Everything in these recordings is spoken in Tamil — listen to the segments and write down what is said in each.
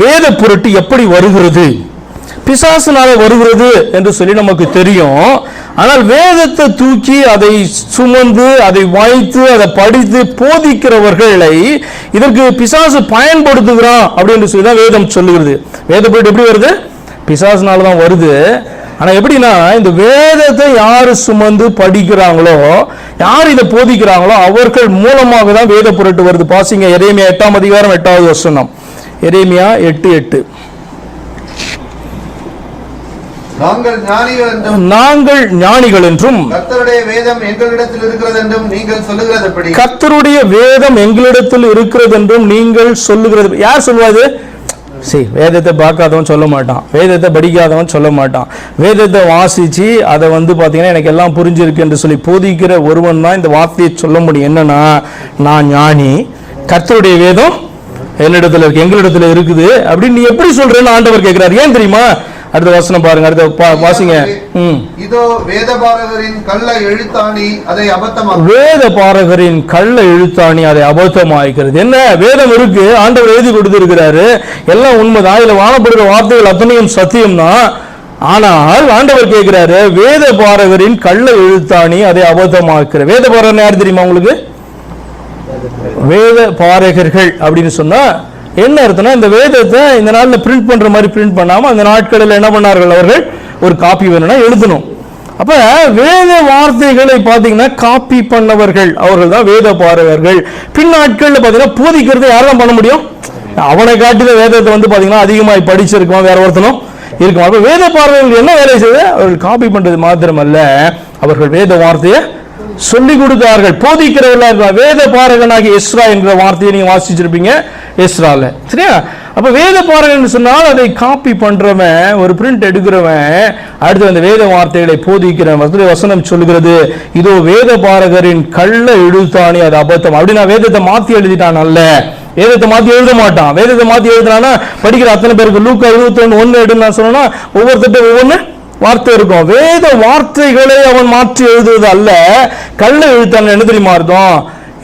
வேத புரட்டு எப்படி வருகிறது? பிசாசுனால வருகிறது என்று சொல்லி நமக்கு தெரியும். ஆனால் வேதத்தை தூக்கி அதை சுமந்து அதை வாய்த்து அதை படித்து போதிக்கிறவர்களை இதற்கு பிசாசு பயன்படுத்துகிறான் அப்படின்னு சொல்லி தான் வேதம் சொல்லுகிறது. வேத பொருட்டு எப்படி வருது? பிசாசுனால தான் வருது. ஆனால் எப்படின்னா இந்த வேதத்தை யார் சுமந்து படிக்கிறாங்களோ யார் இதை போதிக்கிறாங்களோ அவர்கள் மூலமாக தான் வேத பொருட்டு வருது. பாசிங்க எதையுமே எட்டாம் அதிகாரம் எட்டாவது வசனம். எரேமியா எட்டு எட்டு. நாங்கள் ஞானிகள் என்றும் கர்த்தருடைய வேதம் எங்களிடத்தில் இருக்கிறது என்றும் நீங்கள் சொல்லுகிறதுபடி. கர்த்தருடைய வேதம் எங்களிடத்தில் இருக்கிறது என்றும் நீங்கள் சொல்லுகிறது யார் சொல்லுவாது சரி வேதத்தை பார்க்காதவன் சொல்ல மாட்டான். வேதத்தை படிக்காதவன் சொல்ல மாட்டான். வேதத்தை வாசிச்சு அதை வந்து பார்த்தீங்கன்னா எனக்கு எல்லாம் புரிஞ்சிருக்கு என்று சொல்லி போதிக்கிற ஒருவன் தான் இந்த வார்த்தையை சொல்ல முடியும். என்னன்னா நான் ஞானி. கர்த்தருடைய வேதம் என்னிடத்துல இருக்கு எங்களிடத்துல இருக்குது அப்படின்னு நீ எப்படி சொல்றேன்னு ஆண்டவர் கேட்கிறார் ஏன் தெரியுமா? அடுத்த வசனம் பாருங்க அடுத்த வாசிங்க. இதோ வேதபாரகரின் கள்ள எழுத்தாணி அதை அபத்தமாக்கும். வேத பாரகரின் கள்ள எழுத்தாணி அதை அபத்தமாய்க்கிறது. என்ன? வேதம் இருக்கு ஆண்டவர் எழுதி கொடுத்திருக்கிறாரு. எல்லாம் உண்மைதான். இதுல வாழப்படுகிற வார்த்தைகள் அத்தனையும் சத்தியம்தான் ஆனால் ஆண்டவர் கேட்கிறாரு வேத பாரகரின் கள்ள எழுத்தாணி அதை அபத்தமாக்குற வேத பாரகர் யார் தெரியுமா உங்களுக்கு? வேத பாரகர்கள் அப்படின்னு சொன்னால் என்ன அர்த்தம்னா இந்த வேதத்தை இந்த நாளில் பிரிண்ட் பண்ணுற மாதிரி பிரிண்ட் பண்ணாமல் அந்த நாட்களில் என்ன பண்ணார்கள் அவர்கள்? ஒரு காப்பி வேணும்னா எழுதணும். அப்போ வேத வார்த்தைகளை பார்த்தீங்கன்னா காப்பி பண்ணவர்கள் அவர்கள் தான் வேத பாரகர்கள். பின் நாட்கள்ல பார்த்தீங்கன்னா போதிக்கிறது யாரெல்லாம் பண்ண முடியும்? அவனை காட்டில வேதத்தை வந்து பார்த்தீங்கன்னா அதிகமாக படிச்சிருக்கோம் வேற ஒருத்தனும் இருக்கும் அப்போ வேத பாரகர்கள் என்ன வேலை செய்வது அவர்கள் காப்பி பண்ணுறது மாத்திரமல்ல. அவர்கள் வேத வார்த்தையை சொல்லிக் கொடுத்தார்கள் போதிக்கிறவர்களா வேத பாரகனாகி எஸ்ரா என்ற வார்த்தையை நீங்க வாசிச்சிருப்பீங்க. எஸ்ரால. சரியா? அப்ப வேத பாரகன் சொன்னால் அதை காப்பி பண்றவன் ஒரு பிரிண்ட் எடுக்கிறவன் அடுத்து அந்த வேத வார்த்தைகளை போதிக்கிறவன் வசனம் சொல்லுகிறது. இதோ வேத பாரகரின் கள்ள எழுத்தாணி அது அபத்தம். அப்படின்னா வேதத்தை மாத்தி எழுதிட்டான் அல்ல. வேதத்தை மாத்தி எழுத மாட்டான். வேதத்தை மாத்தி எழுதுனானா படிக்கிற அத்தனை பேருக்கு லூக்கா இருபத்தி ஒன்று ஒன்று எடுன்னு நான் சொன்னா ஒவ்வொருத்தட்ட ஒவ்வொன்று வார்த்தை இருக்கும். வேத வார்த்தைகளை அவன் மாற்றி எழுதுவது அல்ல. கள்ள எழுத்தான் என்ன தெரியுமா அர்த்தம்?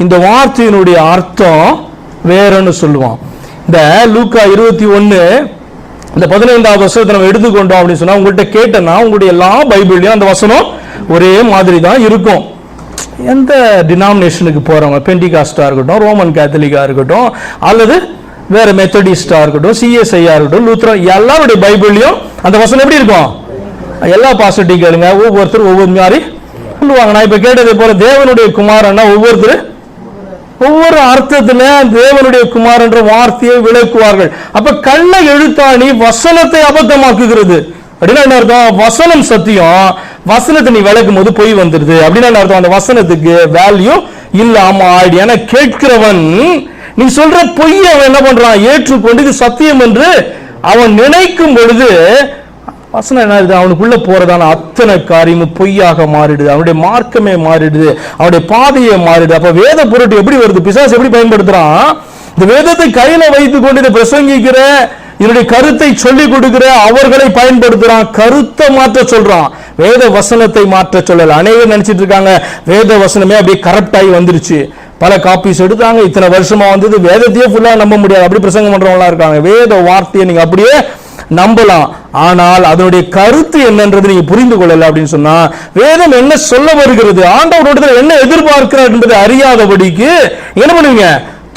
இந்த வார்த்தையினுடைய அர்த்தம் வேறன்னு சொல்லுவான். இந்த லூக்கா இருபத்தி ஒன்று இந்த பதினைந்தாவது வசனத்தை நம்ம எடுத்துக்கொண்டோம் அப்படின்னு சொன்னா உங்கள்கிட்ட கேட்டேன்னா உங்களுடைய எல்லா பைபிள்லயும் அந்த வசனம் ஒரே மாதிரி தான் இருக்கும். எந்த டினாமினேஷனுக்கு போறவங்க பெண்டிகாஸ்டா இருக்கட்டும் ரோமன் கேத்தலிக்கா இருக்கட்டும் அல்லது வேற மெத்தடிஸ்டா இருக்கட்டும் சிஎஸ்ஐயா இருக்கட்டும் லூத்ரா எல்லாருடைய பைபிள்லயும் அந்த வசனம் எப்படி இருக்கும்? எல்லா பாசிட்டிவ் கேளுங்க. ஒவ்வொருத்தரும் ஒவ்வொரு மாதிரி சொல்லுவாங்க. நான் இப்ப கேட்டதை போல தேவனுடைய குமாரன்னா ஒவ்வொருத்தர் ஒவ்வொரு அர்த்தத்துல தேவனுடைய குமார் என்ற வார்த்தையை விளக்குவார்கள். அப்ப கள்ள எழுத்தாணி வசனத்தை அபத்தமாக்குகிறது. அப்படின்னா என்ன அர்த்தம்? வசனம் சத்தியம். வசனத்தை நீ விளக்கும் போது பொய் வந்துருது. அப்படின்னா என்ன அர்த்தம்? அந்த வசனத்துக்கு வேல்யூ இல்லாம ஆயிடு. ஏன்னா கேட்கிறவன் நீ சொல்ற பொய்ய அவன் என்ன பண்றான்? ஏற்றுக்கொண்டு இது சத்தியம் என்று அவன் நினைக்கும் பொழுது வசனம் என்ன ஆகுது அவனுக்குள்ள போறதான அத்தனை காரியமும் பொய்யாக மாறிடுது. அவனுடைய மார்க்கமே மாறிடுது. அவனுடைய பாதையே மாறிடுது. அப்ப வேத பொருட்டு எப்படி வருது? பிசாஸ் எப்படி பயன்படுத்துறான்? இந்த வேதத்தை கையில வைத்துக் கொண்டு இதை பிரசங்கிக்கிற இதனுடைய கருத்தை சொல்லி கொடுக்கிற அவர்களை பயன்படுத்துறான். கருத்தை மாற்ற சொல்றான். வேத வசனத்தை மாற்ற சொல்லல. அனைவரும் நினைச்சிட்டு இருக்காங்க வேத வசனமே அப்படியே கரெக்ட் ஆகி வந்துருச்சு. பல காப்பீஸ் எடுத்தாங்க. இத்தனை வருஷமா வந்தது. வேதத்தையே ஃபுல்லா நம்ப முடியாது. அப்படி பிரசங்கம் பண்றவங்களா இருக்காங்க. வேத வார்த்தையை நீங்க அப்படியே நம்பலாம். ஆனால் அதனுடைய கருத்து என்னன்றது நீங்க புரிந்து கொள்ளல அப்படின்னு சொன்னா வேதம் என்ன சொல்ல வருகிறது? ஆண்டவரோட என்ன எதிர்பார்க்கிறார் என்பதை அறியாதபடிக்கு என்ன பண்ணுவீங்க?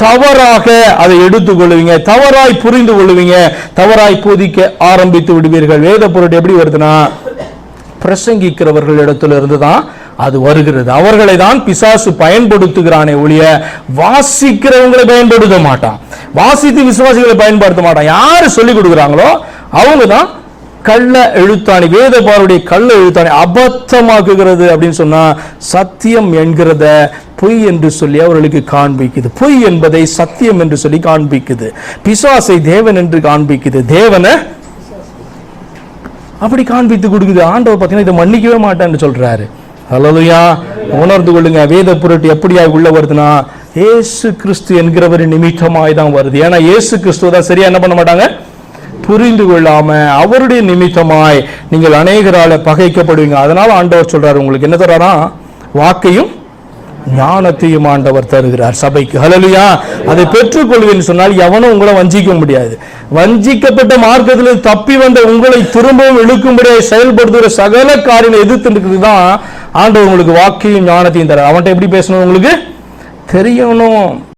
தவறாக அதை எடுத்துக்கொள்ளுவீங்க தவறாய் புரிந்து கொள்ளுவீங்க. தவறாய் போதிக்க ஆரம்பித்து விடுவீர்கள். வேத பொருள் எப்படி வருதுன்னா பிரசங்கிக்கிறவர்கள் இடத்துல இருந்து தான் அது வருகிறது. அவர்களை தான் பிசாசு பயன்படுத்துகிறானே ஒழிய வாசிக்கிறவங்களை பயன்படுத்த மாட்டான். வாசித்து விசுவாசிகளை பயன்படுத்த மாட்டான். யாரு சொல்லி கொடுக்குறாங்களோ அவங்க தான் கள்ள எழுத்தாணி வேதபாருடைய கள்ள எழுத்தாணி அபத்தமாக்குகிறது அப்படின்னு சொன்னா சத்தியம் என்கிறத பொய் என்று சொல்லி அவர்களுக்கு காண்பிக்குது. பொய் என்பதை சத்தியம் என்று சொல்லி காண்பிக்குது. பிசாசை தேவன் என்று காண்பிக்குது. தேவனை அப்படி காண்பித்து கொடுக்குது. ஆண்டவர் பார்த்தீங்கன்னா இதை மன்னிக்கவே மாட்டேன்னு சொல்றாரு. ஹலலுயா உணர்ந்து கொள்ளுங்க வேத புரட்டு எப்படியாக உள்ள வருதுன்னா ஏசு கிறிஸ்து என்கிறவர் நிமித்தமாய் தான் வருது. ஏன்னா ஏசு கிறிஸ்துவ தான் சரியா என்ன பண்ண மாட்டாங்க? புரிந்து கொள்ளாம அவருடைய நிமித்தமாய் நீங்கள் அநேகரால பகைக்கப்படுவீங்க. அதனால ஆண்டவர் சொல்றாரு உங்களுக்கு என்ன தர்றாரா வாக்கையும் ஞானத்தையும் ஆண்டவர் தருகிறார் சபைக்கு. ஹலலுயா அதை பெற்றுக்கொள்வேன்னு சொன்னால் எவனும் உங்களை வஞ்சிக்க முடியாது. வஞ்சிக்கப்பட்ட மார்க்கத்தில் தப்பி வந்த உங்களை திரும்பவும் இழுக்கும்படியாக செயல்படுத்துகிற சகல காரியம் எதிர்த்து தான் ஆண்டு உங்களுக்கு வாக்கையும் ஞானத்தையும் தர அவன்கிட்ட எப்படி பேசணும் உங்களுக்கு? தெரியணும்.